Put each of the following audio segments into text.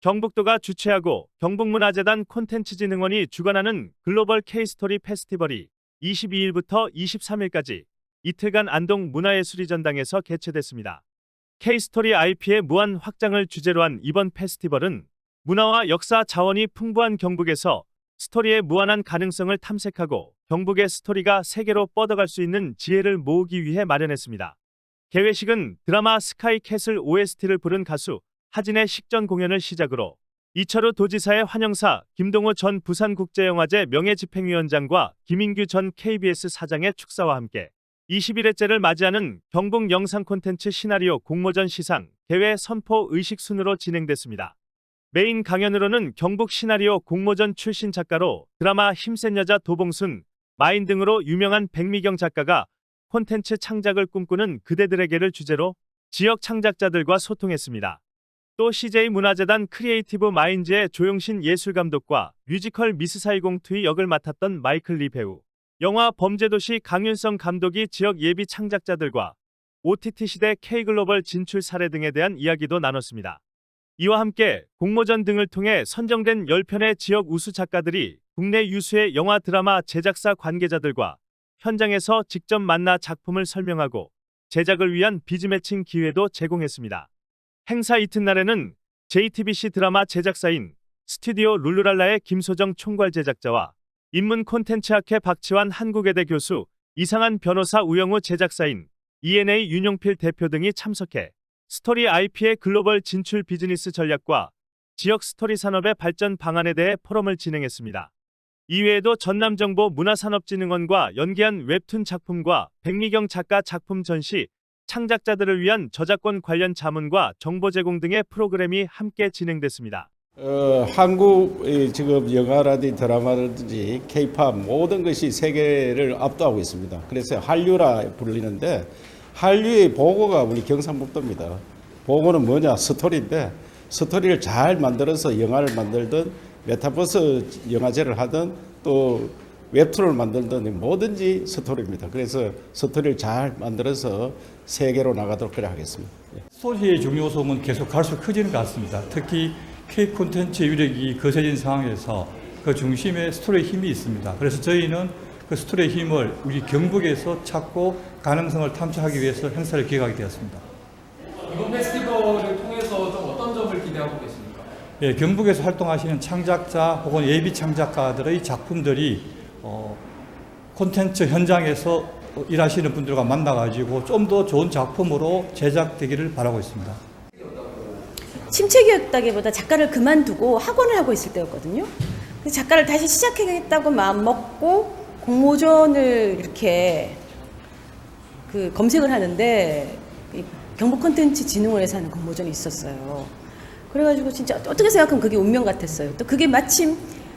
경북도가 주최하고 경북문화재단 콘텐츠진흥원이 주관하는 글로벌 K스토리 페스티벌이 22일부터 23일까지 이틀간 안동 문화예술의 전당에서 개최됐습니다. K스토리 IP의 무한 확장을 주제로 한 이번 페스티벌은 문화와 역사 자원이 풍부한 경북에서 스토리의 무한한 가능성을 탐색하고 경북의 스토리가 세계로 뻗어갈 수 있는 지혜를 모으기 위해 마련했습니다. 개회식은 드라마 스카이 캐슬 OST를 부른 가수 하진의 식전 공연을 시작으로 이철우 도지사의 환영사 김동호 전 부산국제영화제 명예집행위원장과 김인규 전 KBS 사장의 축사와 함께 21회째를 맞이하는 경북 영상 콘텐츠 시나리오 공모전 시상 대회 선포 의식 순으로 진행됐습니다. 메인 강연으로는 경북 시나리오 공모전 출신 작가로 드라마 힘센 여자 도봉순, 마인 등으로 유명한 백미경 작가가 콘텐츠 창작을 꿈꾸는 그대들에게를 주제로 지역 창작자들과 소통했습니다. 또 CJ 문화재단 크리에이티브 마인즈의 조용신 예술감독과 뮤지컬 미스 사이공투의 역을 맡았던 마이클 리 배우, 영화 범죄도시 강윤성 감독이 지역 예비 창작자들과 OTT 시대 K글로벌 진출 사례 등에 대한 이야기도 나눴습니다. 이와 함께 공모전 등을 통해 선정된 10편의 지역 우수 작가들이 국내 유수의 영화 드라마 제작사 관계자들과 현장에서 직접 만나 작품을 설명하고 제작을 위한 비즈매칭 기회도 제공했습니다. 행사 이튿날에는 JTBC 드라마 제작사인 스튜디오 룰루랄라의 김소정 총괄 제작자와 인문 콘텐츠학회 박지환 한국외대 교수, 이상한 변호사 우영우 제작사인 ENA 윤용필 대표 등이 참석해 스토리 IP의 글로벌 진출 비즈니스 전략과 지역 스토리 산업의 발전 방안에 대해 포럼을 진행했습니다. 이외에도 전남정보 문화산업진흥원과 연계한 웹툰 작품과 백미경 작가 작품 전시, 창작자들을 위한 저작권 관련 자문과 정보 제공 등의 프로그램이 함께 진행됐습니다. 어, 한국의 지금 영화라든지 드라마라든지 케이팝 모든 것이 세계를 압도하고 있습니다. 그래서 한류라 불리는데 한류의 보고가 우리 경상북도입니다. 보고는 뭐냐? 스토리인데 스토리를 잘 만들어서 영화를 만들든 메타버스 영화제를 하든 또 웹툰을 만들든 뭐든지 스토리입니다. 그래서 스토리를 잘 만들어서 세계로 나가도록 그래 하겠습니다. 예. 스토리의 중요성은 계속 갈수록 커지는 것 같습니다. 특히 K 콘텐츠의 위력이 거세진 상황에서 그 중심에 스토리의 힘이 있습니다. 그래서 저희는 그 스토리의 힘을 우리 경북에서 찾고 가능성을 탐색하기 위해서 행사를 기획하게 되었습니다. 이번 페스티벌을 통해서 좀 어떤 점을 기대하고 계십니까? 예, 경북에서 활동하시는 창작자 혹은 예비 창작가들의 작품들이 어, 콘텐츠 현장에서 일하시는 분들과 만나가지고 좀 더 좋은 작품으로 제작되기를 바라고 있습니다. 침체기였다기보다 작가를 그만두고 학원을 하고 있을 때였거든요. 그래서 작가를 다시 시작하겠다고 마음 먹고 공모전을 이렇게 그 검색을 하는데 이 경북 콘텐츠 진흥원에서 하는 공모전이 있었어요. 그래가지고 진짜 어떻게 생각하면 그게 운명 같았어요. 또 그게 마침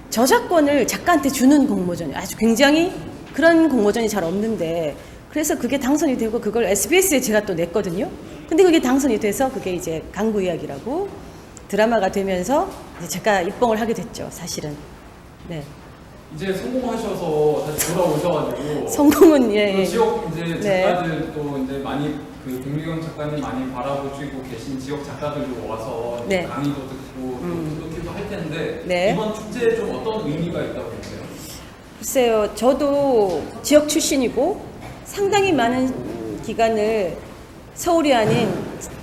저작권을 작가한테 주는 공모전이 아주 굉장히 그런 공모전이 잘 없는데 그래서 그게 당선이 되고 그걸 SBS에 제가 또 냈거든요. 근데 그게 당선이 돼서 그게 이제 강구 이야기라고 드라마가 되면서 제가 입봉을 하게 됐죠. 사실은. 네. 이제 성공하셔서 다시 돌아오셔가지고 성공은 예. 또 예. 지역 이제 네. 작가들도 이제 많이 그 백미경 작가님 많이 바라보시고 계신 지역 작가들도 와서 네. 강의도 듣고 음. 또 듣기도 할 텐데 네. 이번 축제에 좀 어떤 의미가 있다고 보세요? 글쎄요, 저도 지역 출신이고 상당히 많은 기간을 서울이 아닌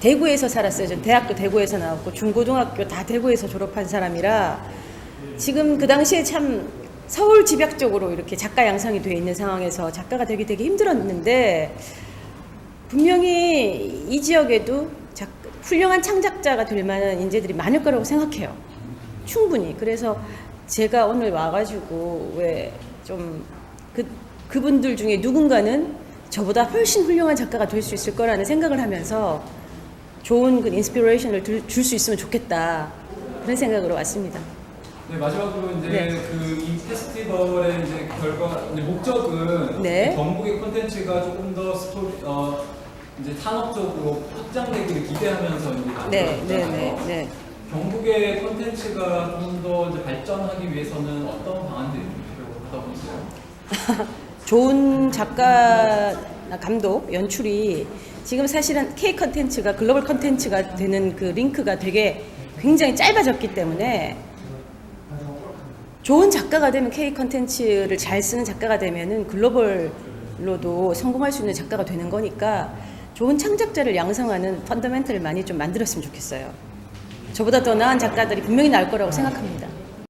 대구에서 살았어요. 전 대학도 대구에서 나왔고 중고등학교 다 대구에서 졸업한 사람이라 지금 그 당시에 참 서울 집약적으로 이렇게 작가 양성이 돼 있는 상황에서 작가가 되기 되게 힘들었는데 분명히 이 지역에도 작- 훌륭한 창작자가 될 만한 인재들이 많을 거라고 생각해요. 충분히. 그래서 제가 오늘 와가지고 왜 좀 그, 그분들 중에 누군가는 저보다 훨씬 훌륭한 작가가 될 수 있을 거라는 생각을 하면서 좋은 그 인스피레이션을 줄 수 있으면 좋겠다. 그런 생각으로 왔습니다. 네 마지막으로 이제 네. 그이 페스티벌의 이제 결과 이제 목적은 네. 경북의 콘텐츠가 조금 더 스토리 어 이제 산업적으로 확장되기를 기대하면서 이제 네, 네. 네, 네. 경북의 콘텐츠가 좀 더 발전하기 위해서는 어떤 방안들이? 좋은 작가나 감독, 연출이 지금 사실은 K 컨텐츠가 글로벌 컨텐츠가 되는 그 링크가 되게 굉장히 짧아졌기 때문에 좋은 작가가 되면 K 컨텐츠를 잘 쓰는 작가가 되면은 글로벌로도 성공할 수 있는 작가가 되는 거니까 좋은 창작자를 양성하는 펀더멘트를 많이 좀 만들었으면 좋겠어요. 저보다 더 나은 작가들이 분명히 나올 거라고 생각합니다.